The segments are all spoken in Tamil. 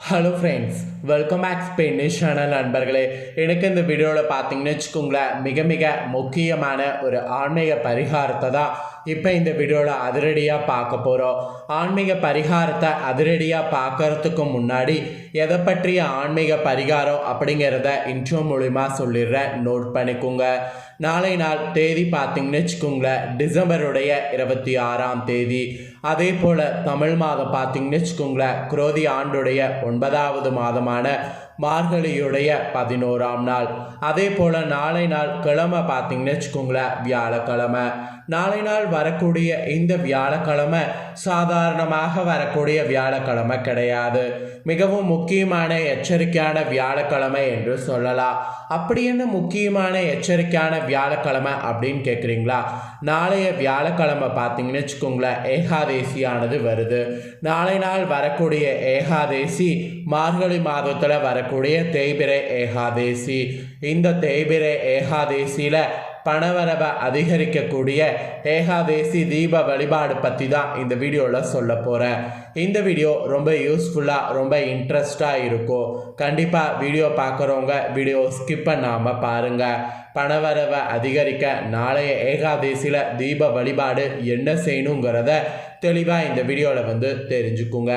Hello friends welcome back Spanish channel நண்பர்களே. எனக்கு இந்த வீடியோவில் பார்த்தீங்கன்னு வச்சுக்கோங்களேன் மிக மிக முக்கியமான ஒரு ஆன்மீக பரிகாரத்தை தான் இப்போ இந்த வீடியோவில் அதிரடியாக பார்க்க போகிறோம் ஆன்மீக பரிகாரத்தை அதிரடியாக பார்க்கறதுக்கு முன்னாடி எதை பற்றிய ஆன்மீக பரிகாரம் அப்படிங்கிறத இன்ட்ரோ மூலிமா சொல்லிடுறேன். நோட் பண்ணிக்கோங்க. நாளை நாள் தேதி பார்த்தீங்கன்னு வச்சுக்கோங்களேன். டிசம்பருடைய இருபத்தி ஆறாம் தேதி. அதே போல் தமிழ் மாதம் பார்த்தீங்கன்னு வச்சுக்கோங்களேன். குரோதி ஆண்டுடைய ஒன்பதாவது மாதமான மார்கழியுடைய பதினோராம் நாள். அதே போல் நாளை நாள் கிழமை பார்த்தீங்கன்னு வச்சுக்கோங்களேன் வியாழக்கிழமை. நாளை நாள் வரக்கூடிய இந்த வியாழக்கிழமை சாதாரணமாக வரக்கூடிய வியாழக்கிழமை கிடையாது. மிகவும் முக்கியமான எச்சரிக்கையான வியாழக்கிழமை என்று சொல்லலாம். அப்படி என்ன முக்கியமான எச்சரிக்கையான வியாழக்கிழமை அப்படின்னு கேட்குறீங்களா நாளைய வியாழக்கிழமை பார்த்தீங்கன்னு வச்சுக்கோங்களேன் ஏகாதேசியானது வருது. நாளை நாள் வரக்கூடிய ஏகாதேசி மார்கழி மாதத்தில் வரக்கூடிய தேய்பிரை ஏகாதேசி. இந்த தேய்பிரை ஏகாதேசியில் பணவரவை அதிகரிக்கக்கூடிய ஏகாதேசி தீப வழிபாடு பற்றி தான் இந்த வீடியோவில் சொல்ல போகிறேன் இந்த வீடியோ ரொம்ப யூஸ்ஃபுல்லாக ரொம்ப இன்ட்ரெஸ்டாக இருக்கும். கண்டிப்பாக வீடியோ பார்க்குறவங்க வீடியோ ஸ்கிப் பண்ணாமல் பாருங்கள் பணவரவை அதிகரிக்க நாளைய ஏகாதேசியில் தீப வழிபாடு என்ன செய்யணுங்கிறத தெளிவாக இந்த வீடியோவில் வந்து தெரிஞ்சுக்குங்க.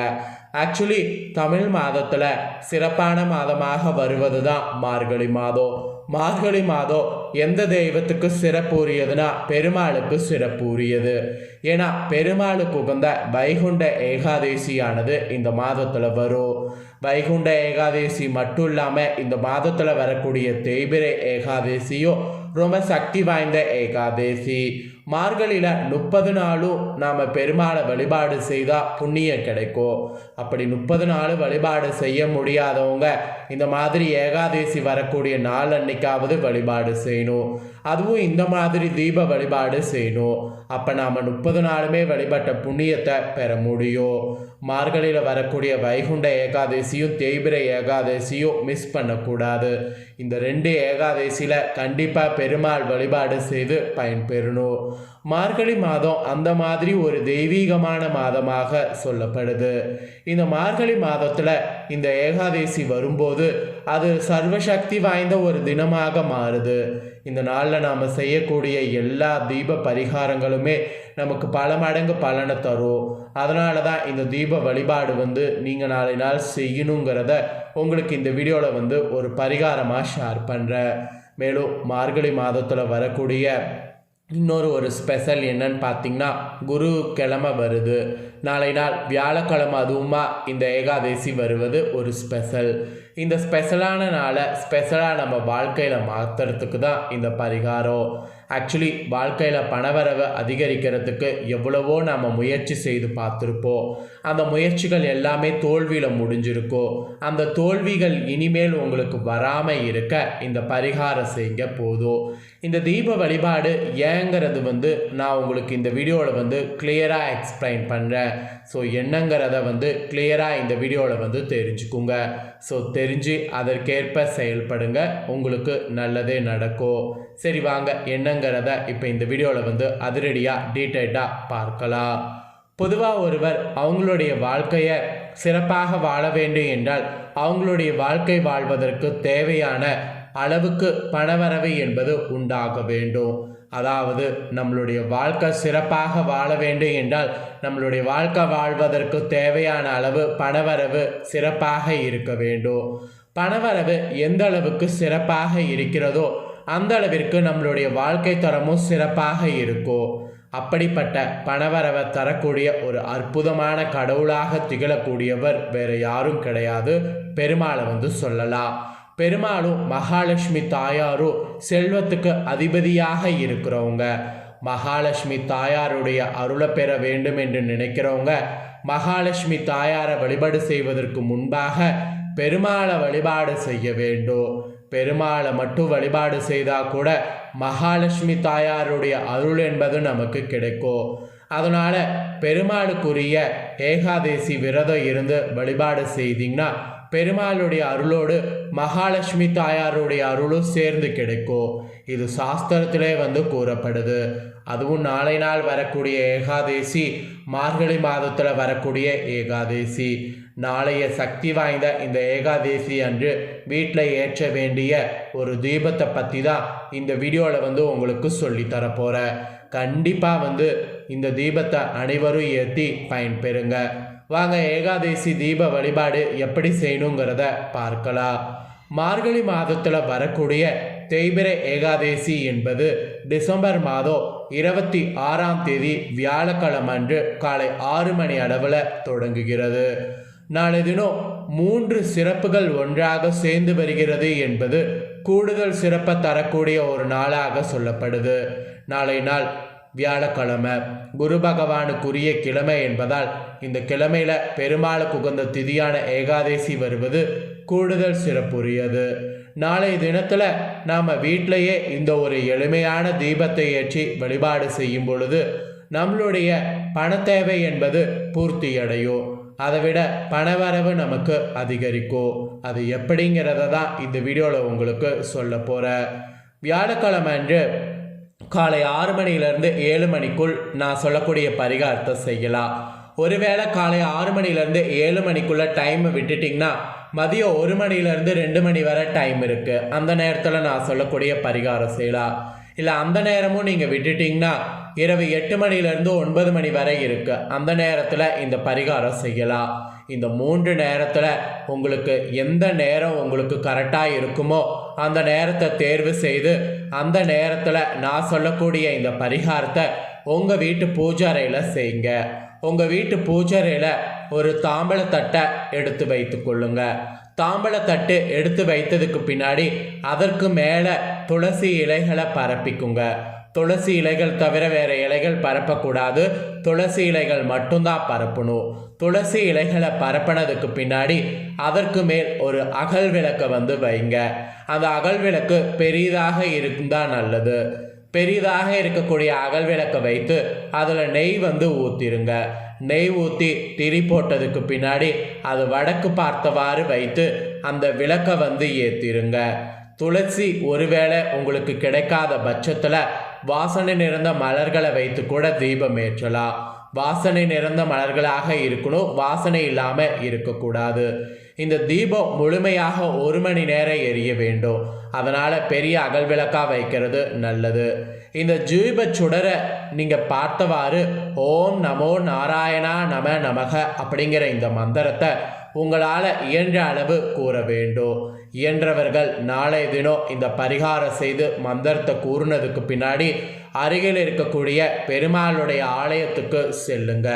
ஆக்சுவலி தமிழ் மாதத்தில் சிறப்பான மாதமாக வருவது தான் மார்கழி மாதம். மார்கழி மாதம் எந்த தெய்வத்துக்கு சிறப்புரியதுன்னா பெருமாளுக்கு சிறப்புரியது ஏன்னா பெருமாளுக்கு உகந்த வைகுண்ட ஏகாதேசியானது இந்த மாதத்தில் வரும். வைகுண்ட ஏகாதேசி மட்டும் இல்லாமல் இந்த மாதத்தில் வரக்கூடிய தேய்பிரை ஏகாதேசியும் ரொம்ப சக்தி வாய்ந்த ஏகாதேசி. மார்கழியில் முப்பது நாளும் நாம் பெருமாளை வழிபாடு செய்தால் புண்ணியம் கிடைக்கும். அப்படி முப்பது நாள் வழிபாடு செய்ய முடியாதவங்க இந்த மாதிரி ஏகாதேசி வரக்கூடிய நாள் அன்னைக்காவது வழிபாடு செய்யணும். அதுவும் இந்த மாதிரி தீப வழிபாடு செய்யணும். அப்போ நாம் முப்பது நாளுமே வழிபட்ட புண்ணியத்தை பெற முடியும். மார்கழியில் வரக்கூடிய வைகுண்ட ஏகாதேசியும் தேய்பிர ஏகாதேசியும் மிஸ் பண்ணக்கூடாது. இந்த ரெண்டு ஏகாதசியில் கண்டிப்பாக பெருமாள் வழிபாடு செய்து பயன்பெறணும். மார்கழி மாதம் அந்த மாதிரி ஒரு தெய்வீகமான மாதமாக சொல்லப்படுது. இந்த மார்கழி மாதத்தில் இந்த ஏகாதேசி வரும்போது அது சர்வசக்தி வாய்ந்த ஒரு தினமாக மாறுது. இந்த நாளில் நாம் செய்யக்கூடிய எல்லா தீப பரிகாரங்களுமே நமக்கு பல மடங்கு பலனை தரும். அதனால தான் இந்த தீப வழிபாடு வந்து நீங்கள் நாளை நாள் செய்யணுங்கிறத உங்களுக்கு இந்த வீடியோவில் வந்து ஒரு பரிகாரமாக ஷேர் பண்ணுறேன் மேலும் மார்கழி மாதத்தில் வரக்கூடிய இன்னொரு ஒரு ஸ்பெஷல் என்னன்னு பார்த்தீங்கன்னா குரு கிழமை வருது. நாளை நாள் வியாழக்கிழமை அதுவுமா இந்த ஏகாதசி வருவது ஒரு ஸ்பெஷல் இந்த ஸ்பெஷலான நாளை ஸ்பெஷலாக நம்ம வாழ்க்கையில் மாற்றுறதுக்கு தான் இந்த பரிகாரம். ஆக்சுவலி வாழ்க்கையில் பணவரவை அதிகரிக்கிறதுக்கு எவ்வளவோ நம்ம முயற்சி செய்து பார்த்துருப்போம். அந்த முயற்சிகள் எல்லாமே தோல்வியில் முடிஞ்சிருக்கோ அந்த தோல்விகள் இனிமேல் உங்களுக்கு வராமல் இருக்க இந்த பரிகாரம் செய்ய போதும். இந்த தீப வழிபாடு ஏங்கிறது வந்து நான் உங்களுக்கு இந்த வீடியோவில் வந்து கிளியராக எக்ஸ்பிளைன் பண்ணுறேன் ஸோ என்னங்கிறத வந்து கிளியராக இந்த வீடியோவில் வந்து தெரிஞ்சுக்குங்க. ஸோ தெரிஞ்சு அதற்கேற்ப செயல்படுங்க. உங்களுக்கு நல்லதே நடக்கும். சரி வாங்க. என்னங்கிறத இப்போ இந்த வீடியோவில் வந்து அதிரடியாக டீட்டெயில்டாக பார்க்கலாம். பொதுவாக ஒருவர் அவங்களுடைய வாழ்க்கையை சிறப்பாக வாழ வேண்டும் என்றால் அவங்களுடைய வாழ்க்கை வாழ்வதற்கு தேவையான அளவுக்கு பணவரவு என்பது உண்டாக வேண்டும். அதாவது நம்மளுடைய வாழ்க்கை சிறப்பாக வாழ வேண்டும் என்றால் நம்மளுடைய வாழ்க்கை வாழ்வதற்கு தேவையான அளவு பணவரவு சிறப்பாக இருக்க வேண்டும். பணவரவு எந்த அளவுக்கு சிறப்பாக இருக்கிறதோ அந்த அளவிற்கு நம்மளுடைய வாழ்க்கை தரமும் சிறப்பாக இருக்கும் அப்படிப்பட்ட பணவரவை தரக்கூடிய ஒரு அற்புதமான கடவுளாக திகழக்கூடியவர் வேறு யாரும் கிடையாது. பெருமாளை வந்து சொல்லலாம். பெருமாளும் மகாலட்சுமி தாயாரும் செல்வத்துக்கு அதிபதியாக இருக்கிறவங்க. மகாலட்சுமி தாயாருடைய அருளை பெற வேண்டும் என்று நினைக்கிறவங்க மகாலட்சுமி தாயாரை வழிபாடு செய்வதற்கு முன்பாக பெருமாளை வழிபாடு செய்ய வேண்டும். பெருமாளை மட்டும் வழிபாடு செய்தால் கூட மகாலட்சுமி தாயாருடைய அருள் என்பது நமக்கு கிடைக்கும். அதனால் பெருமாளுக்குரிய ஏகாதேசி விரதம் இருந்து வழிபாடு செய்தீங்கன்னா பெருமாளுடைய அருளோடு மகாலட்சுமி தாயாருடைய அருளும் சேர்ந்து கிடைக்கும். இது சாஸ்திரத்திலே வந்து கூறப்படுது. அதுவும் நாளை நாள் வரக்கூடிய ஏகாதேசி மார்கழி மாதத்தில் வரக்கூடிய ஏகாதேசி. நாளைய சக்தி வாய்ந்த இந்த ஏகாதேசி அன்று வீட்டில் ஏற்ற வேண்டிய ஒரு தீபத்தை பற்றி தான் இந்த வீடியோவில் வந்து உங்களுக்கு சொல்லி தரப்போகிறேன் கண்டிப்பாக வந்து இந்த தீபத்தை அனைவரும் ஏற்றி பயன்பெறுங்க. வாங்க ஏகாதேசி தீப வழிபாடு எப்படி செய்யணுங்கிறத பார்க்கலாம். மார்கழி மாதத்தில் வரக்கூடிய தேய்பிரை ஏகாதேசி என்பது டிசம்பர் மாதம் இருபத்தி ஆறாம் தேதி வியாழக்கிழமை அன்று காலை ஆறு மணி அளவில் தொடங்குகிறது. நாளை தினம் மூன்று சிறப்புகள் ஒன்றாக சேர்ந்து வருகிறது என்பது கூடுதல் சிறப்பை தரக்கூடிய ஒரு நாளாக சொல்லப்படுது. நாளை நாள் வியாழக்கிழமை. குரு பகவானுக்குரிய கிழமை என்பதால் இந்த கிழமையில பெருமாளுக்கு உகந்த திதியான ஏகாதேசி வருவது கூடுதல் சிறப்புரியது. நாளை தினத்தில் நாம் வீட்டிலேயே இந்த ஒரு எளிமையான தீபத்தை ஏற்றி வழிபாடு செய்யும் பொழுது நம்மளுடைய பண தேவை என்பது பூர்த்தி அடையும் அதை விட பணவரவு நமக்கு அதிகரிக்கும். அது எப்படிங்கிறத தான் இந்த வீடியோவில் உங்களுக்கு சொல்ல போகிறேன் வியாழக்கிழமை அன்று காலை ஆறு மணியிலேருந்து ஏழு மணிக்குள் நான் சொல்லக்கூடிய பரிகாரத்தை செய்யலாம். ஒருவேளை காலை ஆறு மணிலேருந்து ஏழு மணிக்குள்ளே டைமை விட்டுட்டிங்கன்னா மதியம் ஒரு மணிலேருந்து ரெண்டு மணி வரை டைம் இருக்குது அந்த நேரத்தில் நான் சொல்லக்கூடிய பரிகாரம் செய்யலாம். இல்லை அந்த நேரமும் நீங்கள் விட்டுட்டிங்கன்னா இரவு எட்டு மணிலேருந்து ஒன்பது மணி வரை இருக்குது அந்த நேரத்தில் இந்த பரிகாரம் செய்யலாம். இந்த மூன்று நேரத்தில் உங்களுக்கு எந்த நேரம் உங்களுக்கு கரெக்டாக இருக்குமோ அந்த நேரத்தை தேர்வு செய்து அந்த நேரத்தில் நான் சொல்லக்கூடிய இந்த பரிகாரத்தை உங்கள் வீட்டு பூஜாரையில் செய்யுங்க. உங்கள் வீட்டு பூஜாரையில் ஒரு தாம்பழத்தட்டை எடுத்து வைத்து கொள்ளுங்க. தாம்பழத்தட்டு எடுத்து வைத்ததுக்கு பின்னாடி அதற்கு மேலே துளசி இலைகளை பரப்பிக்குங்க. துளசி இலைகள் தவிர வேறு இலைகள் பரப்பக்கூடாது. துளசி இலைகள் மட்டும்தான் பரப்பணும். துளசி இலைகளை பரப்பினதுக்கு பின்னாடி அதற்கு மேல் ஒரு அகல் விளக்கை வந்து வைங்க. அந்த அகல் விளக்கு பெரிதாக இருந்தால் நல்லது. பெரிதாக இருக்கக்கூடிய அகல் விளக்கை வைத்து அதில் நெய் வந்து ஊற்றிருங்க நெய் ஊற்றி திரி போட்டதுக்கு பின்னாடி அது வடக்கு பார்த்தவாறு வைத்து அந்த விளக்கை வந்து ஏற்றிருங்க துளசி ஒருவேளை உங்களுக்கு கிடைக்காத பட்சத்தில் வாசனை நிறைந்த மலர்களை வைத்து கூட தீபம் ஏற்றலாம் வாசனை நிறைந்த மலர்களாக இருக்கணும் வாசனை இல்லாமல் இருக்கக்கூடாது. இந்த தீபம் முழுமையாக ஒரு மணி நேரம் எரிய வேண்டும். அதனால் பெரிய அகல் விளக்காக வைக்கிறது நல்லது. இந்த ஜீப சுடரை நீங்கள் பார்த்தவாறு ஓம் நமோ நாராயணா நம நமக அப்படிங்கிற இந்த மந்திரத்தை உங்களால் இயன்ற அளவு கூற வேண்டும். இயன்றவர்கள் நாளைய தினம் இந்த பரிகாரம் செய்து மந்திரத்தை கூறினதுக்கு பின்னாடி அருகில் இருக்கக்கூடிய பெருமாளுடைய ஆலயத்துக்கு செல்லுங்க.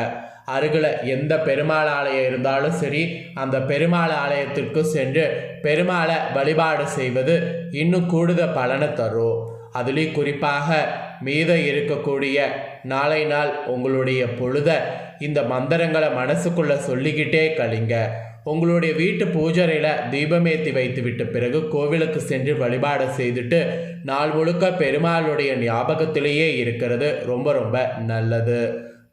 அருகில் எந்த பெருமாள் ஆலயம் இருந்தாலும் சரி அந்த பெருமாள் ஆலயத்திற்கு சென்று பெருமாளை வழிபாடு செய்வது இன்னும் கூடுதல் பலனை தரும். அதுலேயும் குறிப்பாக மீதம் இருக்கக்கூடிய நாளை நாள் உங்களுடைய பொழுத இந்த மந்திரங்களை மனசுக்குள்ளே சொல்லிக்கிட்டே கழிங்க. உங்களுடைய வீட்டு பூஜரையில் தீபமேத்தி வைத்து விட்ட பிறகு கோவிலுக்கு சென்று வழிபாடு செய்துட்டு நாள் முழுக்க பெருமாளுடைய ஞாபகத்திலேயே இருக்கிறது. ரொம்ப ரொம்ப நல்லது.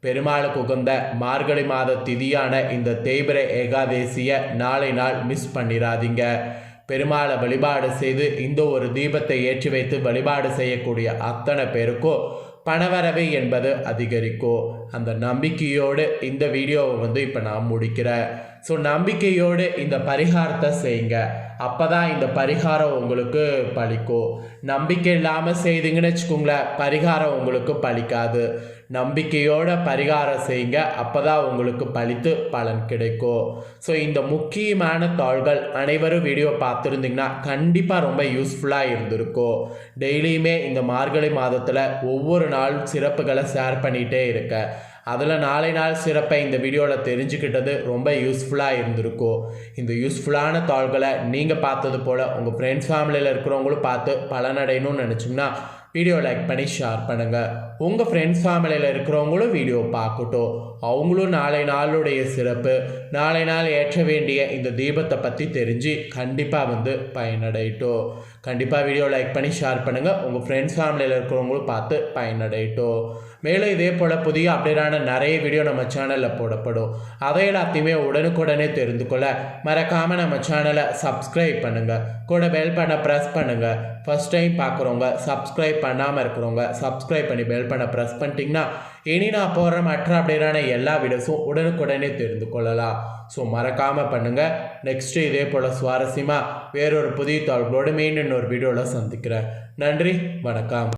பெருமாளுக்கு உகந்த மார்கழி மாத திதியான இந்த தேய்பிர ஏகாதேசியை நாளை நாள் மிஸ் பண்ணிடாதீங்க பெருமாளை வழிபாடு செய்து இந்த ஒரு தீபத்தை ஏற்றி வைத்து வழிபாடு செய்யக்கூடிய அத்தனை பேருக்கும் பணவரவு என்பது அதிகரிக்கும் அந்த நம்பிக்கையோடு இந்த வீடியோவை வந்து இப்போ நான் முடிக்கிறேன். ஸோ நம்பிக்கையோடு இந்த பரிகாரத்தை செய்யுங்க அப்போ தான் இந்த பரிகாரம் உங்களுக்கு பலிக்கும். நம்பிக்கை இல்லாமல் செய்தீங்கன்னு வச்சுக்கோங்களேன் பரிகாரம் உங்களுக்கு பலிக்காது. நம்பிக்கையோட பரிகாரம் செய்யுங்க அப்போ தான் உங்களுக்கு பலித்து பலன் கிடைக்கும். ஸோ இந்த முக்கியமான தாள்கள் அனைவரும் வீடியோ பார்த்துருந்தீங்கன்னா கண்டிப்பாக ரொம்ப யூஸ்ஃபுல்லாக இருந்திருக்கும். டெய்லியுமே இந்த மார்கழி மாதத்தில் ஒவ்வொரு நாள் சிறப்புகளை ஷேர் பண்ணிகிட்டே இருக்கேன் அதில் நாளை நாள் சிறப்பை இந்த வீடியோவில் தெரிஞ்சுக்கிட்டது ரொம்ப யூஸ்ஃபுல்லாக இருந்திருக்கும் இந்த யூஸ்ஃபுல்லான தாள்களை நீங்கள் பார்த்தது போல் உங்கள் ஃப்ரெண்ட்ஸ் ஃபேமிலியில் இருக்கிறவங்களும் பார்த்து பலனடையணும்னு நினச்சிங்கன்னா வீடியோ லைக் பண்ணி ஷேர் பண்ணுங்கள் உங்கள் ஃப்ரெண்ட்ஸ் ஃபேமிலியில் இருக்கிறவங்களும் வீடியோ பார்க்கட்டும். அவங்களும் நாளை நாளுடைய சிறப்பு. நாளை நாள் ஏற்ற வேண்டிய இந்த தீபத்தை பற்றி தெரிஞ்சு கண்டிப்பாக வந்து பயனடையட்டும். கண்டிப்பாக வீடியோ லைக் பண்ணி ஷேர் பண்ணுங்கள் உங்கள் ஃப்ரெண்ட்ஸ் ஃபேமிலியில் இருக்கிறவங்களும் பார்த்து பயனடையட்டும். மேலும் இதே போல் புதிய அப்டேட்டான நிறைய வீடியோ நம்ம சேனலில் போடப்படும். அதை எல்லாத்தையுமே உடனுக்குடனே தெரிந்து கொள்ள மறக்காமல் நம்ம சேனலை சப்ஸ்கிரைப் பண்ணுங்கள் கூட பெல் பண்ண ப்ரெஸ் பண்ணுங்கள் ஃபஸ்ட் டைம் பார்க்குறவங்க சப்ஸ்கிரைப் பண்ணாமல் இருக்கிறவங்க சப்ஸ்கிரைப் பண்ணி பெல் பண்ண ப்ரெஸ் பண்ணிட்டிங்கன்னா இனி நான் போடுற மற்ற அப்டேட்டான எல்லா வீடியோஸும் உடனுக்குடனே தெரிந்து கொள்ளலாம். ஸோ மறக்காமல் பண்ணுங்கள் நெக்ஸ்ட்டு இதே போல் சுவாரஸ்யமாக வேறொரு புதிய தகவலோடு மீண்டும் இன்னொரு வீடியோவில் சந்திக்கிறேன். நன்றி வணக்கம்.